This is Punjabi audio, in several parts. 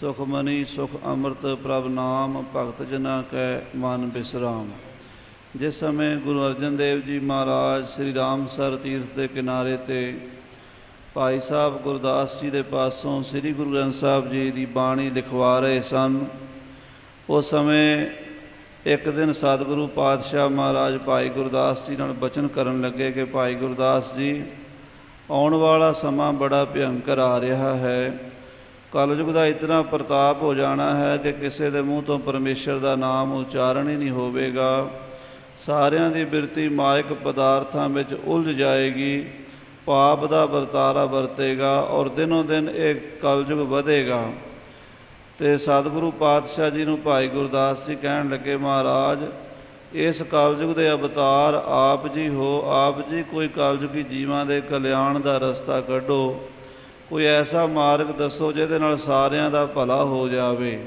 ਸੁਖ ਮਨੀ ਸੁਖ ਅੰਮ੍ਰਿਤ ਪ੍ਰਭ ਨਾਮ, ਭਗਤ ਜਨਾ ਕੈ ਮਨ ਬਿਸਰਾਮ। ਜਿਸ ਸਮੇਂ ਗੁਰੂ ਅਰਜਨ ਦੇਵ ਜੀ ਮਹਾਰਾਜ ਸ੍ਰੀ ਰਾਮ ਸਰ ਤੀਰਥ ਦੇ ਕਿਨਾਰੇ ਤੇ ਭਾਈ ਸਾਹਿਬ ਗੁਰਦਾਸ ਜੀ ਦੇ ਪਾਸੋਂ ਸ੍ਰੀ ਗੁਰੂ ਗ੍ਰੰਥ ਸਾਹਿਬ ਜੀ ਦੀ ਬਾਣੀ ਲਿਖਵਾ ਰਹੇ ਸਨ, ਉਸ ਸਮੇਂ ਇੱਕ ਦਿਨ ਸਤਿਗੁਰੂ ਪਾਤਸ਼ਾਹ ਮਹਾਰਾਜ ਭਾਈ ਗੁਰਦਾਸ ਜੀ ਨਾਲ ਬਚਨ ਕਰਨ ਲੱਗੇ ਕਿ ਭਾਈ ਗੁਰਦਾਸ ਜੀ, ਆਉਣ ਵਾਲਾ ਸਮਾਂ ਬੜਾ ਭਿਅੰਕਰ ਆ ਰਿਹਾ ਹੈ। ਕਲਯੁਗ ਦਾ ਇਤਨਾ ਪ੍ਰਤਾਪ ਹੋ ਜਾਣਾ ਹੈ ਕਿ ਕਿਸੇ ਦੇ ਮੂੰਹ ਤੋਂ ਪਰਮੇਸ਼ਰ ਦਾ ਨਾਮ ਉਚਾਰਨ ਹੀ ਨਹੀਂ ਹੋਵੇਗਾ। ਸਾਰਿਆਂ ਦੀ ਬਿਰਤੀ ਮਾਇਕ ਪਦਾਰਥਾਂ ਵਿੱਚ ਉਲਝ ਜਾਏਗੀ। ਪਾਪ ਦਾ ਵਰਤਾਰਾ ਵਰਤੇਗਾ ਔਰ ਦਿਨੋਂ ਦਿਨ ਇਹ ਕਲਯੁਗ ਵਧੇਗਾ। ਤੇ ਸਤਿਗੁਰੂ ਪਾਤਸ਼ਾਹ ਜੀ ਨੂੰ ਭਾਈ ਗੁਰਦਾਸ ਜੀ ਕਹਿਣ ਲੱਗੇ, ਮਹਾਰਾਜ, ਇਸ ਕਲਯੁਗ ਦੇ ਅਵਤਾਰ ਆਪ ਜੀ ਹੋ, ਆਪ ਜੀ ਕੋਈ ਕਲਯੁਗੀ ਜੀਵਾਂ ਦੇ ਕਲਿਆਣ ਦਾ ਰਸਤਾ ਕੱਢੋ। ਕੋਈ ਐਸਾ ਮਾਰਗ ਦੱਸੋ ਜਿਹਦੇ ਨਾਲ ਸਾਰਿਆਂ ਦਾ ਭਲਾ ਹੋ ਜਾਵੇ।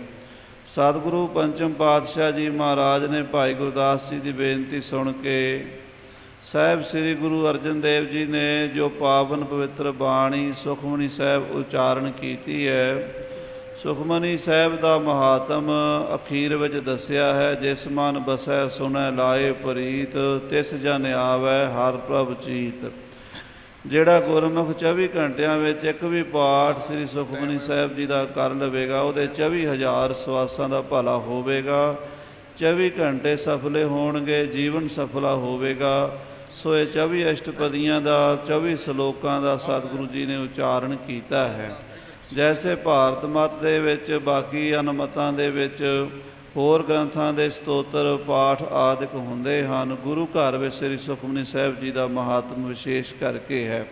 ਸਤਿਗੁਰੂ ਪੰਚਮ ਪਾਤਸ਼ਾਹ ਜੀ ਮਹਾਰਾਜ ਨੇ ਭਾਈ ਗੁਰਦਾਸ ਜੀ ਦੀ ਬੇਨਤੀ ਸੁਣ ਕੇ ਸਾਹਿਬ ਸ੍ਰੀ ਗੁਰੂ ਅਰਜਨ ਦੇਵ ਜੀ ਨੇ ਜੋ ਪਾਵਨ ਪਵਿੱਤਰ ਬਾਣੀ ਸੁਖਮਨੀ ਸਾਹਿਬ ਉਚਾਰਨ ਕੀਤੀ ਹੈ, ਸੁਖਮਨੀ ਸਾਹਿਬ ਦਾ ਮਹਾਤਮ ਅਖੀਰ ਵਿੱਚ ਦੱਸਿਆ ਹੈ, ਜਿਸ ਮਨ ਬਸੈ ਸੁਨੈ ਲਾਏ ਪ੍ਰੀਤ, ਤਿਸ ਜਨ ਆਵੈ ਹਰ ਪ੍ਰਭ ਚੀਤ। ਜਿਹੜਾ ਗੁਰਮੁਖ 24 ਘੰਟਿਆਂ ਵਿੱਚ ਇੱਕ ਵੀ ਪਾਠ ਸ੍ਰੀ ਸੁਖਮਨੀ ਸਾਹਿਬ ਜੀ ਦਾ ਕਰ ਲਵੇਗਾ, ਉਹਦੇ 24000 ਸਵਾਸਾਂ ਦਾ ਭਲਾ ਹੋਵੇਗਾ। 24 ਘੰਟੇ ਸਫਲੇ ਹੋਣਗੇ, ਜੀਵਨ ਸਫਲਾ ਹੋਵੇਗਾ। ਸੋ ਇਹ 24 ਅਸ਼ਟਪਦੀਆਂ ਦਾ 24 ਸ਼ਲੋਕਾਂ ਦਾ ਸਤਿਗੁਰੂ ਜੀ ਨੇ ਉਚਾਰਨ ਕੀਤਾ ਹੈ। ਜੈਸੇ ਭਾਰਤ ਮਤ ਦੇ ਵਿੱਚ, ਬਾਕੀ ਅਨਮਤਾਂ ਦੇ ਵਿੱਚ ਹੋਰ ਗ੍ਰੰਥਾਂ ਦੇ ਸਤੋਤਰ, ਪਾਠ ਆਦਿਕ ਹੁੰਦੇ ਹਨ। ਗੁਰੂ ਘਰ ਵਿੱਚ ਸ੍ਰੀ ਸੁਖਮਨੀ ਸਾਹਿਬ ਜੀ ਦਾ ਮਹਾਤਮ ਵਿਸ਼ੇਸ਼ ਕਰਕੇ ਹੈ।